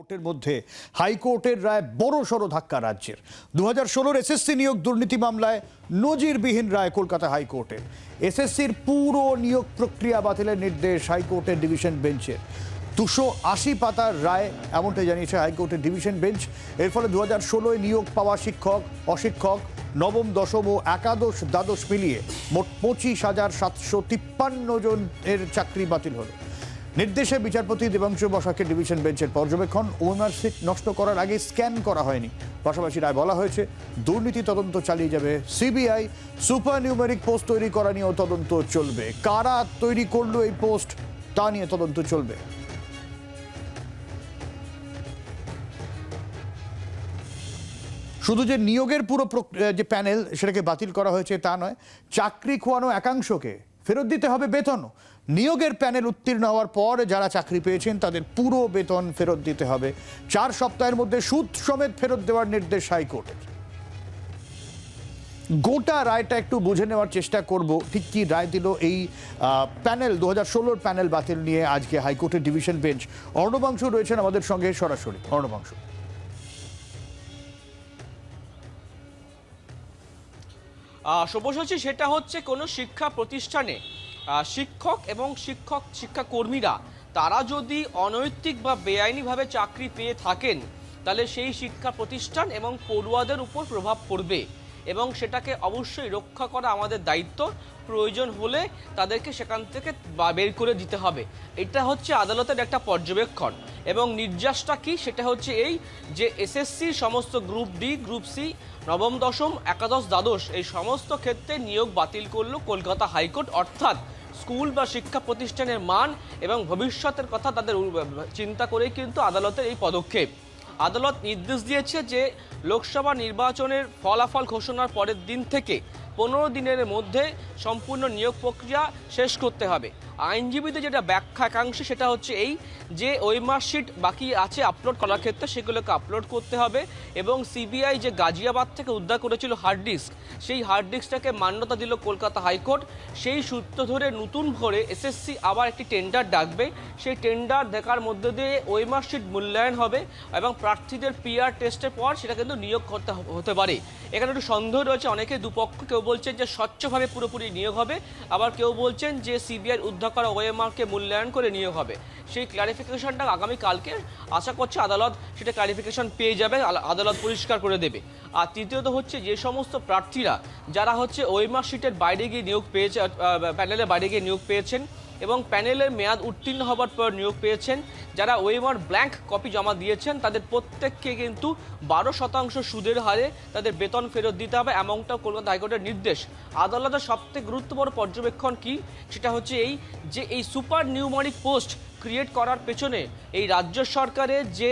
কোর্টের মধ্যে হাইকোর্টের রায় বড় সড় ধাক্কা রাজ্যের। দু হাজার ষোলোর এসএসসি নিয়োগ দুর্নীতি মামলায় নজিরবিহীন রায় কলকাতা হাইকোর্টের এসএসসির পুরো নিয়োগ প্রক্রিয়া বাতিলের নির্দেশ হাইকোর্টের ডিভিশন বেঞ্চের। দুশো আশি পাতার রায় এমনটাই জানিয়েছে হাইকোর্টের ডিভিশন বেঞ্চ। এর ফলে দু হাজার ষোলোয় নিয়োগ পাওয়া শিক্ষক, অশিক্ষক, নবম, দশম ও একাদশ, দ্বাদশ মিলিয়ে মোট পঁচিশ হাজার সাতশো তিপ্পান্ন জনের চাকরি বাতিল হলো। নির্দেশে বিচারপতি দেবাংশু বসাকের ডিভিশন বেঞ্চের পর্যবেক্ষণ সিট নষ্ট করার আগে স্ক্যান করা হয়নি। পাশাপাশি রায় বলা হয়েছে, দুর্নীতি তদন্ত চালিয়ে যাবে সিবিআই সুপার নিউমেরিক পোস্ট তৈরি করা নিয়েও তদন্ত চলবে। কারা তৈরি করল এই পোস্ট, তা নিয়ে তদন্ত চলবে। শুধু যে নিয়োগের পুরো যে প্যানেল সেটাকে বাতিল করা হয়েছে তা নয়, চাকরি খোয়ানো একাংশকে ফেরত দিতে হবে বেতন নিয়োগের প্যানেল উত্তীর্ণ হওয়ার পর যারা চাকরি পেয়েছেন, তাদের পুরো বেতন ফেরত দিতে হবে। চার সপ্তাহের মধ্যে সুদ সমেত ফেরত দেওয়ার নির্দেশ হাইকোর্টের। গোটা রায়টা একটু বুঝে নেওয়ার চেষ্টা করব। ঠিক কি রায় দিল এই প্যানেল, দু হাজার ষোলোর প্যানেল বাতিল নিয়ে আজকে হাইকোর্টের ডিভিশন বেঞ্চ। অর্ণবাংশ রয়েছেন আমাদের সঙ্গে সরাসরি। অর্ণবাংশ। সব্যসাচী, সেটা হচ্ছে কোনো শিক্ষা প্রতিষ্ঠানে শিক্ষক এবং শিক্ষক শিক্ষাকর্মীরা, তারা যদি অনৈতিক বা বেআইনিভাবে চাকরি পেয়ে থাকেন, তাহলে সেই শিক্ষা প্রতিষ্ঠান এবং পড়ুয়াদের উপর প্রভাব পড়বে এবং সেটাকে অবশ্যই রক্ষা করা আমাদের দায়িত্ব। প্রয়োজন হলে তাদেরকে সেখান থেকে বের করে দিতে হবে। এটা হচ্ছে আদালতের একটা পর্যবেক্ষণ এবং নির্যাসটা কি? সেটা হচ্ছে এই যে এসএসসির সমস্ত গ্রুপ ডি, গ্রুপ সি, নবম, দশম, একাদশ, দ্বাদশ এই সমস্ত ক্ষেত্রে নিয়োগ বাতিল করল কলকাতা হাইকোর্ট। অর্থাৎ স্কুল বা শিক্ষা প্রতিষ্ঠানের মান এবং ভবিষ্যতের কথা তাদের চিন্তা করেই কিন্তু আদালতের এই পদক্ষেপ। আদালত নির্দেশ দিয়েছে যে, লোকসভা নির্বাচনের ফলাফল ঘোষণার পরের দিন থেকে পনেরো দিনের মধ্যে সম্পূর্ণ নিয়োগ প্রক্রিয়া শেষ করতে হবে। আইনজীবীদের যেটা ব্যাখ্যা সেটা হচ্ছে এই যে ওই মার্কশিট বাকি আছে আপলোড করার ক্ষেত্রে সেগুলোকে আপলোড করতে হবে এবং সিবিআই যে গাজিয়াবাদ থেকে উদ্ধার করেছিল হার্ড ডিস্ক সেই হার্ড ডিস্কটাকে মান্যতা দিল কলকাতা হাইকোর্ট। সেই সূত্র ধরে নতুন করে এসএসসি আবার একটি টেন্ডার ডাকবে। সেই টেন্ডার দেখার মধ্যে দিয়ে ওই মার্কশিট মূল্যায়ন হবে এবং প্রার্থীদের পিআর টেস্টের পর সেটা কিন্তু নিয়োগ করতে হতে পারে। এখানে একটু সন্দেহ রয়েছে, অনেকে দুপক্ষ কেউ বলছেন যে স্বচ্ছভাবে পুরোপুরি নিয়োগ হবে। আবার কেউ বলছেন যে সিবিআই উদ্ধার করা ওএমআরকে মূল্যায়ন করে নিয়োগ হবে। সেই ক্লারিফিকেশনটা আগামীকালকে আশা করছে আদালত সেটা ক্লারিফিকেশন পেয়ে যাবে আদালত পরিষ্কার করে দেবে। আর তৃতীয়ত হচ্ছে যে সমস্ত প্রার্থীরা যারা হচ্ছে ওএমআর শিটের বাইরে গিয়ে নিয়োগ পেয়েছে প্যানেলের বাইরে গিয়ে নিয়োগ পেয়েছেন এবং প্যানেলের মেয়াদ উত্তীর্ণ হবার পর নিয়োগ পেয়েছেন যারা ওয়েমার ব্ল্যাঙ্ক কপি জমা দিয়েছেন, তাদের প্রত্যেককে কিন্তু বারো শতাংশ সুদের হারে তাদের বেতন ফেরত দিতে হবে, এমনটাও কলকাতা হাইকোর্টের নির্দেশ। আদালতের সবথেকে গুরুত্বপূর্ণ পর্যবেক্ষণ কি? সেটা হচ্ছে এই যে, এই সুপার নিউমারিক পোস্ট ক্রিয়েট করার পেছনে এই রাজ্য সরকারের যে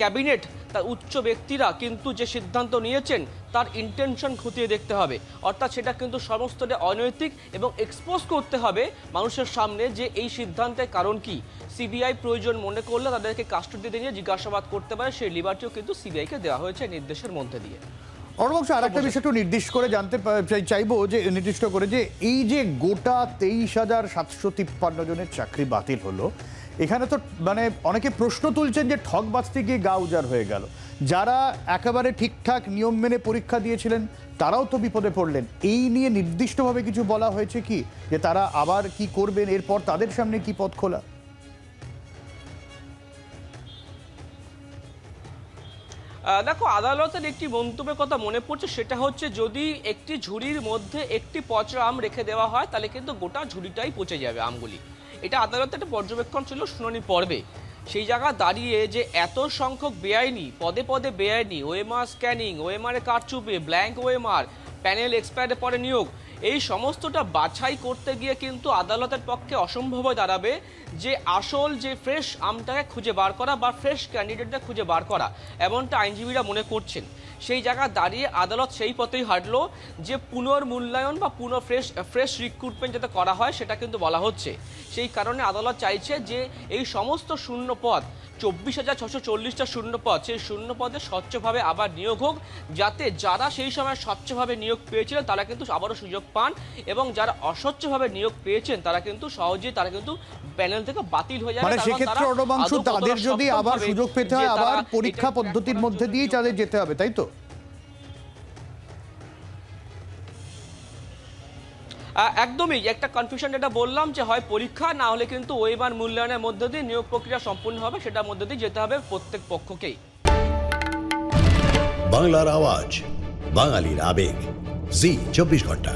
ক্যাবিনেট তার উচ্চ ব্যক্তিরা কিন্তু যে সিদ্ধান্ত নিয়েছেন, তার ইন্টেনশন খতিয়ে দেখতে হবে। অর্থাৎ সেটা কিন্তু সমস্তটা অনৈতিক এবং এক্সপোজ করতে হবে মানুষের সামনে যে এই সিদ্ধান্তের কারণ কি। সিবিআই প্রয়োজন মনে করলে তাদেরকে কাস্টডিতে নিয়ে জিজ্ঞাসাবাদ করতে পারে, সেই লিবার্টিও কিন্তু সিবিআইকে দেওয়া হয়েছে নির্দেশের মধ্যে দিয়ে। অর্ণবাংশ আর একটা বিষয় একটু নির্দিষ্ট করে জানতে চাই- চাইব যে নির্দিষ্ট করে যে এই যে গোটা তেইশ হাজার সাতশো তিপ্পান্ন জনের চাকরি বাতিল হলো এখানে তো মানে অনেকে প্রশ্ন তুলছেন যে ঠক বাঁচতে গিয়ে গা উজাড় হয়ে গেল। যারা একেবারে ঠিকঠাক নিয়ম মেনে পরীক্ষা দিয়েছিলেন তারাও তো বিপদে পড়লেন। এই নিয়ে নির্দিষ্টভাবে কিছু বলা হয়েছে কি? যে তারা আবার কি করবেন? এরপর তাদের সামনে কি পথ খোলা? দেখো, আদালতের একটি মন্তব্যের কথা মনে পড়ছে, সেটা হচ্ছে যদি একটি ঝুড়ির মধ্যে একটি পচা আম রেখে দেওয়া হয়, তাহলে কিন্তু গোটা ঝুড়িটাই পচে যাবে আমগুলি। এটা আদালতের একটা পর্যবেক্ষণ ছিল শুনানি পর্বে। সেই জায়গা দাঁড়িয়ে যে এত সংখ্যক বেআইনি, পদে পদে বেআইনি, ওএমআর স্ক্যানিং ওএমআর কারচুপি ব্ল্যাঙ্ক ওএমআর প্যানেল এক্সপায়ারের পরে নিয়োগ এই সমস্তটা বাছাই করতে গিয়ে কিন্তু আদালতের পক্ষে অসম্ভব হয়ে দাঁড়াবে যে আসল যে ফ্রেশ আমটাকে খুঁজে বার করা বা ফ্রেশ ক্যান্ডিডেটটা খুঁজে বার করা, এমনটা আইনজীবীরা মনে করছেন। সেই জায়গা দাঁড়িয়ে আদালত সেই পথেই হাঁটলো যে পুনর্মূল্যায়ন বা পুনঃ ফ্রেশ ফ্রেশ রিক্রুটমেন্ট যাতে করা হয় সেটা কিন্তু বলা হচ্ছে। সেই কারণে আদালত চাইছে যে এই সমস্ত শূন্য পদ চব্বিশ হাজার ছশো চল্লিশটা শূন্য পদ সেই শূন্য পদে স্বচ্ছভাবে আবার নিয়োগ হোক যাতে যারা সেই সময় স্বচ্ছভাবে নিয়োগ পেয়েছিলেন তারা কিন্তু আবারও সুযোগ পান এবং যারা অস্বচ্ছভাবে নিয়োগ পেয়েছেন তারা কিন্তু সহজেই তারা কিন্তু প্যানেল থেকে বাতিল হয়ে যাবে। মানে সেক্ষেত্রে তারা অনবাংশু তাদের যদি আবার সুযোগ পেতে হয় আবার পরীক্ষা পদ্ধতির মধ্যে দিয়েই তাদের যেতে হবে তাই তো? একদমই একটা কনফিউশন যেটা বললাম যে হয় পরীক্ষা, না হলে কিন্তু ওয়েবার মূল্যায়নের মধ্য দিয়ে নিয়োগ প্রক্রিয়া সম্পূর্ণ হবে, সেটার মধ্যে দিয়ে যেতে হবে প্রত্যেক পক্ষকেই। বাংলার আওয়াজ, বাঙালির আবেগ। জি, চব্বিশ ঘণ্টা।